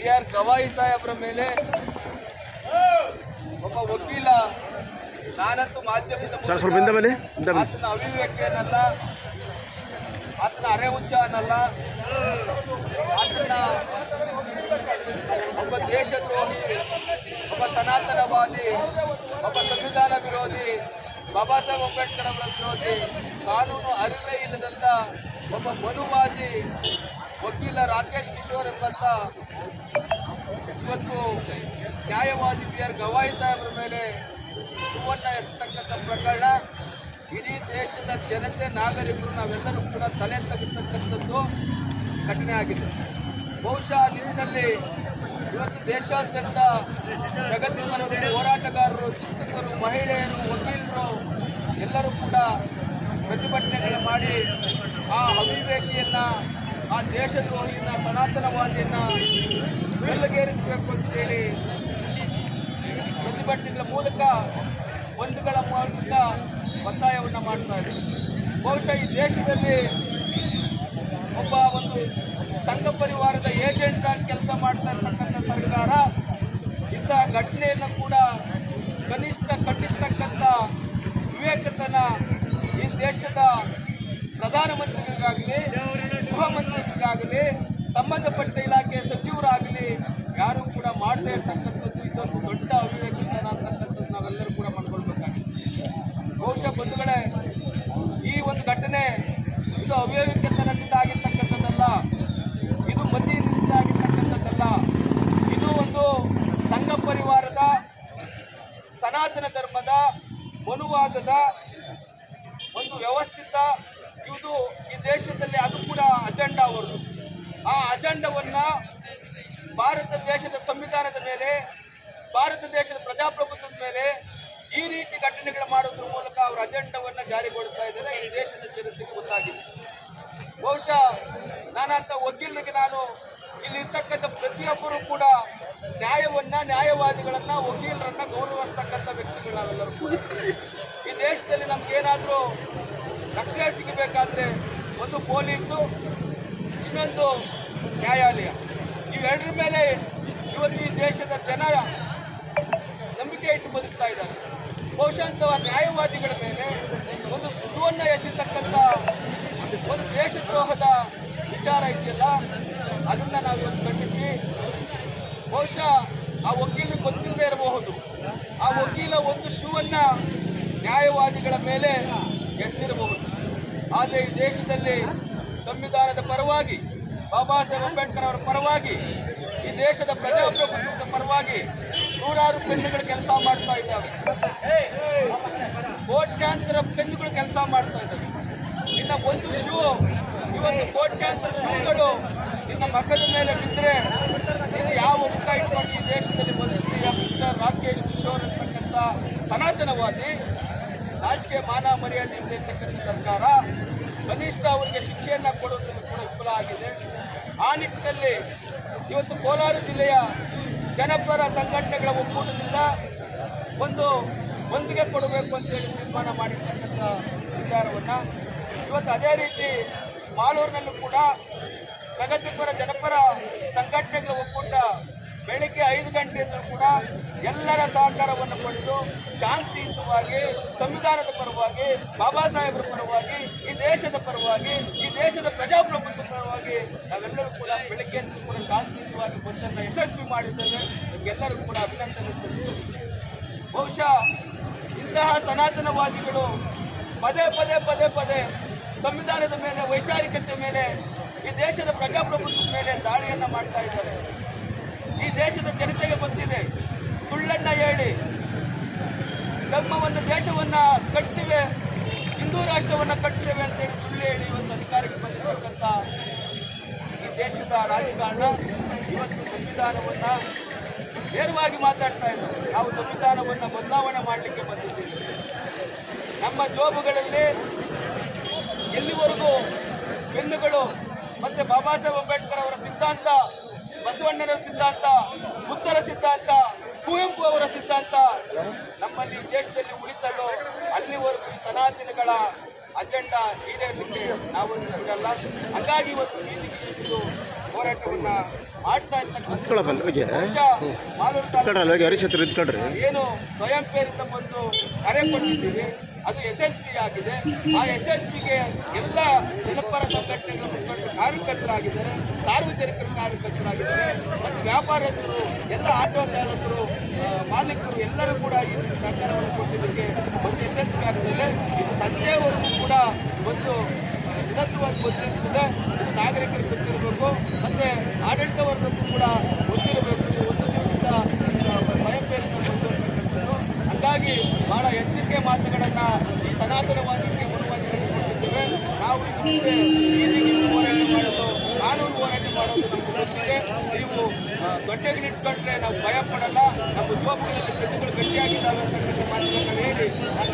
B R Gavai ಸಾಹೇಬ್ರ ಮೇಲೆ ಒಬ್ಬ ವಕೀಲ ನಾನಂತೂ ಮಾಧ್ಯಮದ. ಆತನ ಅಭಿವ್ಯಕ್ತಿ ಅನ್ನಲ್ಲ ಆತನ ಅರೆ ಹುಚ್ಚ ಅನ್ನಲ್ಲ ಆತನ ಒಬ್ಬ ದೇಶದ್ರೋಹಿ ಒಬ್ಬ ಸನಾತನವಾದಿ ಒಬ್ಬ ಸಂವಿಧಾನ ವಿರೋಧಿ ಬಾಬಾ ಸಾಹೇಬ್ ಅಂಬೇಡ್ಕರ್ ಅವರ ವಿರೋಧಿ ಕಾನೂನು ಅರಿವೇ ಇಲ್ಲದಂತ ಒಬ್ಬ ಮನುವಾದಿ ವಕೀಲ ರಾಕೇಶ್ ಕಿಶೋರ್ ಎಂಬಂತ ಇವತ್ತು ನ್ಯಾಯವಾದಿ ಬಿ ಆರ್ ಗವಾಯಿ ಸಾಹೇಬ್ರ ಮೇಲೆ ಸುವರ್ಣ ಎಸ್ತಕ್ಕಂಥ ಪ್ರಕರಣ. ಇಡೀ ದೇಶದ ಜನತೆ, ನಾಗರಿಕರು ನಾವೆಲ್ಲರೂ ಕೂಡ ತಲೆ ತಗ್ಗಿಸ್ತಕ್ಕಂಥದ್ದು ಘಟನೆ ಆಗಿದೆ. ಬಹುಶಃ ನಿಟ್ಟಿನಲ್ಲಿ ಇವತ್ತು ದೇಶಾದ್ಯಂತ ಪ್ರಗತಿಪರರು ಹೋರಾಟಗಾರರು ಚಿಂತಕರು ಮಹಿಳೆಯರು, ವಕೀಲರು ಎಲ್ಲರೂ ಕೂಡ ಪ್ರತಿಭಟನೆಗಳು ಮಾಡಿ ಆ ಅವಿವೇಕಿಯನ್ನ ಆ ದೇಶದ್ರೋಹಿಯನ್ನ, ಸನಾತನವಾದಿಯನ್ನ ಬೆಲ್ಲಗೇರಿಸಬೇಕು ಅಂತೇಳಿ ಪ್ರತಿಭಟನೆಗಳ ಮೂಲಕ ಬಂಧುಗಳ ಮೂಲಕ ಒತ್ತಾಯವನ್ನು ಮಾಡ್ತಾ ಇದೆ ಬಹುಶಃ ಈ ದೇಶದಲ್ಲಿ ಒಬ್ಬ ಒಂದು ಸಂಘ ಪರಿವಾರದ ಏಜೆಂಟ್ ಆಗಿ ಕೆಲಸ ಮಾಡ್ತಾ ಇರ್ತಕ್ಕಂಥ ಸರ್ಕಾರ ಇಂತಹ ಘಟನೆಯನ್ನು ಕೂಡ ಕನಿಷ್ಠ ಕಟ್ಟಿಸ್ತಕ್ಕಂಥ ವಿವೇಕತನ ಈ ದೇಶದ ಪ್ರಧಾನಮಂತ್ರಿಗಳಿಗಾಗಲಿ ಸಂಬಂಧಪಟ್ಟ ಇಲಾಖೆ ಸಚಿವರಾಗಲಿ ಯಾರು ಕೂಡ ಮಾಡದೇ ಇರ್ತಕ್ಕಂಥದ್ದು ಇದೊಂದು ದೊಡ್ಡ ಅವಿವೇಕತನ ಅಂತಕ್ಕಂಥದ್ದು ನಾವೆಲ್ಲರೂ ಕೂಡ ಮಾಡ್ಕೊಳ್ಬೇಕಾಗಿದೆ. ಬಹುಶಃ ಬಂಧುಗಳೇ, ಈ ಒಂದು ಘಟನೆ ಇದು ಅವಿವೇಕತನದಿಂದ ಆಗಿರ್ತಕ್ಕಂಥದ್ದಲ್ಲ, ಇದು ಮತಿಯಿಂದ ಆಗಿರ್ತಕ್ಕಂಥದ್ದಲ್ಲ, ಇದು ಒಂದು ಸಂಘ ಪರಿವಾರದ ಸನಾತನ ಧರ್ಮದ ಮನುವಾದದ ಒಂದು ವ್ಯವಸ್ಥಿತ, ಇದು ಈ ದೇಶದಲ್ಲಿ ಅದು ಕೂಡ ಅಜೆಂಡಾ ಅವರು ಆ ಅಜೆಂಡವನ್ನ ಭಾರತ ದೇಶದ ಸಂವಿಧಾನದ ಮೇಲೆ, ಭಾರತ ದೇಶದ ಪ್ರಜಾಪ್ರಭುತ್ವದ ಮೇಲೆ ಈ ರೀತಿ ಘಟನೆಗಳು ಮಾಡೋದ್ರ ಮೂಲಕ ಅವರ ಅಜೆಂಡವನ್ನ ಜಾರಿಗೊಳಿಸ್ತಾ ಇದ್ದಾರೆ. ಈ ದೇಶದ ಜನತೆಗೆ ಗೊತ್ತಾಗಿದೆ. ಬಹುಶಃ ನಾನಂತ ವಕೀಲರಿಗೆ ನಾನು ಇಲ್ಲಿರ್ತಕ್ಕಂಥ ಪ್ರತಿಯೊಬ್ಬರು ಕೂಡ ನ್ಯಾಯವನ್ನ, ನ್ಯಾಯವಾದಿಗಳನ್ನ, ವಕೀಲರನ್ನ ಗೌರವಿಸ್ತಕ್ಕಂಥ ವ್ಯಕ್ತಿಗಳು ನಾವೆಲ್ಲರೂ ಕೂಡ. ಈ ದೇಶದಲ್ಲಿ ನಮ್ಗೇನಾದರೂ ರಕ್ಷಣೆ ಸಿಗಬೇಕಾದ್ರೆ ಒಂದು ಪೊಲೀಸು ಇನ್ನೊಂದು ನ್ಯಾಯಾಲಯ. ಇವೆರಡರ ಮೇಲೆ ಇವತ್ತು ಈ ದೇಶದ ಜನ ನಂಬಿಕೆ ಇಟ್ಟು ಬದುಕ್ತಾ ಇದ್ದಾರೆ. ಬಹುಶಃ ನ್ಯಾಯವಾದಿಗಳ ಮೇಲೆ ಒಂದು ಸುಳ್ಳುವನ್ನು ಎಸೆತಕ್ಕಂಥ ಒಂದು ದೇಶದ್ರೋಹದ ವಿಚಾರ ಇದೆಯಲ್ಲ, ಅದನ್ನು ನಾವು ಇವತ್ತು ಖಂಡಿಸಿ. ಬಹುಶಃ ಆ ವಕೀಲಿಗೆ ಗೊತ್ತಿಲ್ಲದೆ ಇರಬಹುದು. ಆ ವಕೀಲ ಒಂದು ಶೂವನ್ನು ನ್ಯಾಯವಾದಿಗಳ ಮೇಲೆ ಎಸೆದಿರಬಹುದು. ಆದರೆ ಈ ದೇಶದಲ್ಲಿ ಸಂವಿಧಾನದ ಪರವಾಗಿ, ಬಾಬಾ ಸಾಹೇಬ್ ಅಂಬೇಡ್ಕರ್ ಅವರ ಪರವಾಗಿ, ಈ ದೇಶದ ಪ್ರಜಾಪ್ರಭುತ್ವದ ಪರವಾಗಿ ನೂರಾರು ಪೆನ್ನುಗಳು ಕೆಲಸ ಮಾಡ್ತಾ ಇದ್ದಾವೆ. ಕೋಟ್ಯಾಂತರ ಪೆನ್ನುಗಳು ಕೆಲಸ ಮಾಡ್ತಾ ಇದ್ದಾವೆ. ಇನ್ನು ಒಂದು ಶೂ, ಇವತ್ತು ಕೋಟ್ಯಾಂತರ ಶೂಗಳು ಇನ್ನು ಮಕ್ಕದ ಮೇಲೆ ಬಿದ್ದರೆ ಇನ್ನು ಯಾವ ಮುಖ ಇಟ್ಕೊಂಡು ಈ ದೇಶದಲ್ಲಿ ಬದುಕ್ತೀಯ ಮಿಸ್ಟರ್ ರಾಕೇಶ್ ಕಿಶೋರ್ ಅಂತಕ್ಕಂಥ ಸನಾತನವಾದಿ, ರಾಜಕೀಯ ಮಾನ ಮರ್ಯಾದೆ ಇರ್ತಕ್ಕಂಥ ಸರ್ಕಾರ ಕನಿಷ್ಠ ಅವರಿಗೆ ಶಿಕ್ಷೆಯನ್ನು ಕೊಡುವುದನ್ನು ಕೂಡ ವಿಫಲ ಆಗಿದೆ. ಆ ನಿಟ್ಟಿನಲ್ಲಿ ಇವತ್ತು ಕೋಲಾರ ಜಿಲ್ಲೆಯ ಜನಪರ ಸಂಘಟನೆಗಳ ಒಕ್ಕೂಟದಿಂದ ಒಂದು ಒಂದಿಗೆ ಕೊಡಬೇಕು ಅಂತೇಳಿ ತೀರ್ಮಾನ ಮಾಡಿರ್ತಕ್ಕಂಥ ವಿಚಾರವನ್ನು ಇವತ್ತು ಅದೇ ರೀತಿ ಮಾಲೂರಿನಲ್ಲೂ ಕೂಡ ಪ್ರಗತಿಪರ ಜನಪರ ಸಂಘಟನೆಗಳ ಒಕ್ಕೂಟ ಬೆಳಿಗ್ಗೆ ಐದು ಗಂಟೆಯಿಂದ ಕೂಡ ಎಲ್ಲರ ಸಹಕಾರವನ್ನು ಪಡೆದು ಶಾಂತಿಯುತವಾಗಿ, ಸಂವಿಧಾನದ ಪರವಾಗಿ, ಬಾಬಾ ಸಾಹೇಬರ ಪರವಾಗಿ, ಈ ದೇಶದ ಪರವಾಗಿ, ಈ ದೇಶದ ಪ್ರಜಾಪ್ರಭುತ್ವ ಪರವಾಗಿ ನಾವೆಲ್ಲರೂ ಕೂಡ ಬೆಳಗ್ಗೆ ಕೂಡ ಶಾಂತಿಯುತವಾಗಿ ಬಂದನ್ನು ಯಶಸ್ವಿ ಮಾಡಿದ್ದೇವೆ. ನಿಮಗೆಲ್ಲರೂ ಕೂಡ ಅಭಿನಂದನೆ ಸಲ್ಲಿಸುತ್ತೇವೆ ಬಹುಶಃ ಇಂತಹ ಸನಾತನವಾದಿಗಳು ಪದೇ ಪದೇ ಪದೇ ಪದೇ ಸಂವಿಧಾನದ ಮೇಲೆ, ವೈಚಾರಿಕತೆ ಮೇಲೆ, ಈ ದೇಶದ ಪ್ರಜಾಪ್ರಭುತ್ವದ ಮೇಲೆ ದಾಳಿಯನ್ನು ಮಾಡ್ತಾ ಇದ್ದಾರೆ. ಈ ದೇಶದ ಜನತೆಗೆ ಗೊತ್ತಿದೆ ಸುಳ್ಳಣ್ಣ ಹೇಳಿ. ನಮ್ಮ ಒಂದು ದೇಶವನ್ನ ಕಟ್ತೇವೆ, ಹಿಂದೂ ರಾಷ್ಟ್ರವನ್ನ ಕಟ್ತೇವೆ ಅಂತೇಳಿ ಸುಳ್ಳು ಹೇಳಿ ಒಂದು ಅಧಿಕಾರಕ್ಕೆ ಬಂದಿರತಕ್ಕಂಥ ಈ ದೇಶದ ರಾಜಕಾರಣ ಇವತ್ತು ಸಂವಿಧಾನವನ್ನ ನೇರವಾಗಿ ಮಾತಾಡ್ತಾ ಇದ್ದಾರೆ. ನಾವು ಸಂವಿಧಾನವನ್ನ ಬದಲಾವಣೆ ಮಾಡಲಿಕ್ಕೆ ಬಂದಿದ್ದೀವಿ. ನಮ್ಮ ಜೋಬುಗಳಲ್ಲಿ ಎಲ್ಲಿವರೆಗೂ ಹೆಣ್ಣುಗಳು ಮತ್ತೆ ಬಾಬಾ ಸಾಹೇಬ್ ಅಂಬೇಡ್ಕರ್ ಅವರ ಸಿದ್ಧಾಂತ ಬಸವಣ್ಣನ ಸಿದ್ಧಾಂತ ಬುದ್ಧರ ಸಿದ್ಧಾಂತ ಕುವೆಂಪು ಅವರ ಸಿದ್ಧಾಂತ ನಮ್ಮಲ್ಲಿ ದೇಶದಲ್ಲಿ ಉಳಿತದೋ ಅಲ್ಲಿವರೆಗೂ ಈ ಸನಾತನಗಳ ಅಜೆಂಡಾ ಈಡೇರಲಿಕ್ಕೆ ನಾವು ಬಿಡಲ್ಲ. ಹಾಗಾಗಿ ಇವತ್ತು ಬೀದಿಗೆ ಇಳಿದು ಹೋರಾಟವನ್ನ ಮಾಡ್ತಾ ಇರ್ತಕ್ಕಂಥ ಏನು ಸ್ವಯಂ ಪ್ರೇರಿತ ಬಂದು ಕರೆ ಕೊಟ್ಟಿದ್ದೀವಿ. ಅದು ಯಶಸ್ವಿ ಆಗಿದೆ. ಆ ಯಶಸ್ವಿಗೆ ಎಲ್ಲ ಜನಪರ ಸಂಘಟನೆಗಳ ಮುಖಂಡರು ಕಾರ್ಯಕರ್ತರಾಗಿದ್ದಾರೆ ಸಾರ್ವಜನಿಕರ ಕಾರ್ಯಕರ್ತರಾಗಿದ್ದಾರೆ, ಮತ್ತು ವ್ಯಾಪಾರಸ್ಥರು, ಎಲ್ಲ ಆಟೋ ಚಾಲಕರು ಮಾಲೀಕರು ಎಲ್ಲರೂ ಕೂಡ ಈ ಸಹಕಾರವನ್ನು ಕೊಟ್ಟಿದ್ದಕ್ಕೆ ಒಂದು ಯಶಸ್ವಿ ಆಗ್ತದೆ. ಇದು ಸಂಜೆವರೆಗೂ ಕೂಡ ಒಂದು ದಿನತ್ವವಾಗಿ ಗೊತ್ತಿರ್ತದೆ ನಾಗರಿಕರಿಗೆ ಗೊತ್ತಿರಬೇಕು ಮತ್ತು ಆಡಳಿತ ವರ್ಗಕ್ಕೂ ಕೂಡ ಗೊತ್ತಿರಬೇಕು ಇದು ಒಂದು ದಿವಸದ ಇದು ಸ್ವಯಂ ಪ್ರೇರಿತ ಬಂದಿರತಕ್ಕಂಥದ್ದು ಹಾಗಾಗಿ ಬಹಳ ಎಚ್ಚರಿಕೆ ಮಾತುಗಳನ್ನ ಈ ಸನಾತನವಾದಕ್ಕೆ ಮನುವಾದಕ್ಕೆ ಕೊಟ್ಟಿದ್ದೇವೆ ನಾವು ಇದು ಮುಂದೆ ಬೀದಿಗೆ ಹೋರಾಟ ಮಾಡೋದು ಕಾನೂನು ಹೋರಾಟ ಮಾಡೋದು ನಮ್ಗೆ ಗೊತ್ತಿದೆ ನೀವು ಆ, ದೊಡ್ಡಗಳಿಟ್ಕೊಂಡ್ರೆ ನಾವು ಭಯ ಪಡಲ್ಲ. ನಮ್ಮ ಜೋಬುಗಳಲ್ಲಿ ಕಣ್ಣುಗಳು ಗಟ್ಟಿಯಾಗಿದ್ದಾವೆ ಅಂತಕ್ಕಂಥ ಮಾತುಗಳನ್ನು ಹೇಳಿ ನಾನು